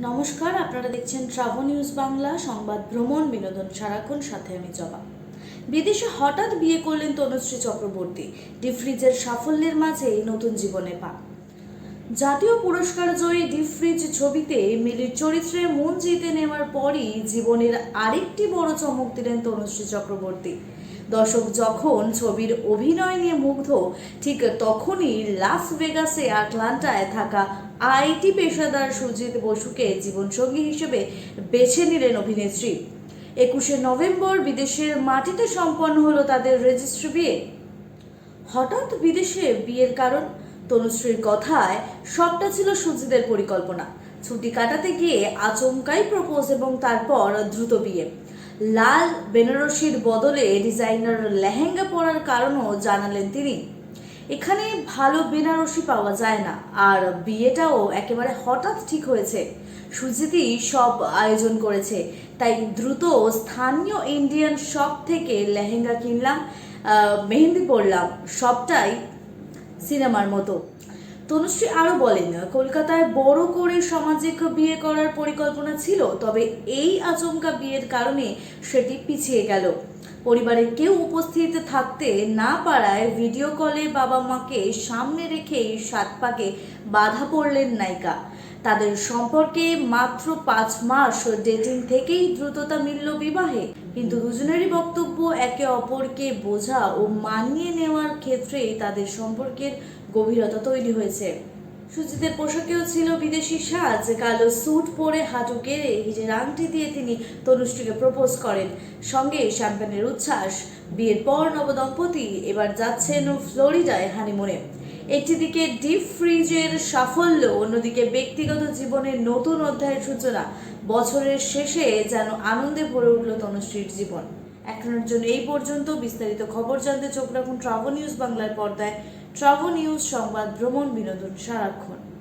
নমস্কার, আপনারা দেখছেন ট্রাভো নিউজ বাংলা, সংবাদ ভ্রমণ, বিনোদন সারাক্ষণ, সাথে আমি জবা। বিদেশে হঠাৎ বিয়ে করলেন তনুশ্রী চক্রবর্তী। ডিফ্রিজের সাফল্যের মাঝে নতুন জীবনে পা জাতীয় পুরস্কার জয়ী ডিফ্রিজ ছবিতে মিলির চরিত্রে মন জিতে নেওয়ার পরই জীবনের আরেকটি বড় চমক দিলেন তনুশ্রী চক্রবর্তী। দর্শক যখন ছবির অভিনয় নিয়ে মুগ্ধ, ঠিক তখনই লাস ভেগাসে আটলান্টায় থাকা আইটি পেশাদার সুজিত বসুকে জীবনসঙ্গী হিসেবে বেছে নিলেন অভিনেত্রী। একুশে নভেম্বর বিদেশের মাটিতে সম্পন্ন হলো তাদের রেজিস্ট্রি বিয়ে। হঠাৎ বিদেশে বিয়ের কারণ তনুশ্রীর কথায় সবটা ছিল সুজিদের পরিকল্পনা। ছুটি কাটাতে গিয়ে আচমকাই প্রপোজ এবং তারপর দ্রুত বিয়ে। লাল বেনারসির বদলে ডিজাইনার লেহেঙ্গা পরার কারণও জানালেন তিনি। এখানে ভালো বেনারসি পাওয়া যায় না, আর বিয়েটাও একেবারে হঠাৎ ঠিক হয়েছে। সুজিতই সব আয়োজন করেছে, তাই দ্রুত স্থানীয় ইন্ডিয়ান শপ থেকে লেহেঙ্গা কিনলাম মেহেন্দি পরলাম, সবটাই সিনেমার মতো। তনুশ্রী আরও বলেন, কলকাতায় বড় করে সামাজিক বিয়ে করার পরিকল্পনা ছিল, তবে এই আচমকা বিয়ের কারণে সেটি পিছিয়ে গেল। পরিবারের কেউ উপস্থিত থাকতে না পারায় ভিডিও কলে বাবা মাকে সামনে রেখেই সাত পাকে বাধা পড়লেন নায়িকা। তাদের সম্পর্কে মাত্র পাঁচ মাস ডেটিং থেকেই দ্রুততা মিলল বিবাহে। কিন্তু দুজনেরই বক্তব্য একে অপরকে বোঝা ও মানিয়ে নেওয়ার ক্ষেত্রেই তাদের সম্পর্কের গভীরতা তৈরি হয়েছে। সুজিতের পোশাকেও ছিল বিদেশি সাজ। কালো স্যুট পরে হাঁটু গেড়ে হিজের আংটি দিয়ে তিনি তনুশ্রীকে প্রপোজ করেন। সঙ্গে শ্যাম্পেনের উচ্ছ্বাস। বিয়ের পর নবদম্পতি এবার যাচ্ছেন ফ্লোরিডায় হানিমুনে। একটি দিকে ডিপ ফ্রিজের সাফল্য, অন্যদিকে ব্যক্তিগত জীবনের নতুন অধ্যায়ের সূচনা। বছরের শেষে যেন আনন্দে ভরে উঠল তনুশ্রীর জীবন। এখনের জন্য এই পর্যন্ত বিস্তারিত খবর জানতে চোখ রাখুন ট্রাভো নিউজ বাংলার পর্দায়। ট্রাভো নিউজ সংবাদ ভ্রমণ বিনোদন সারাক্ষণ।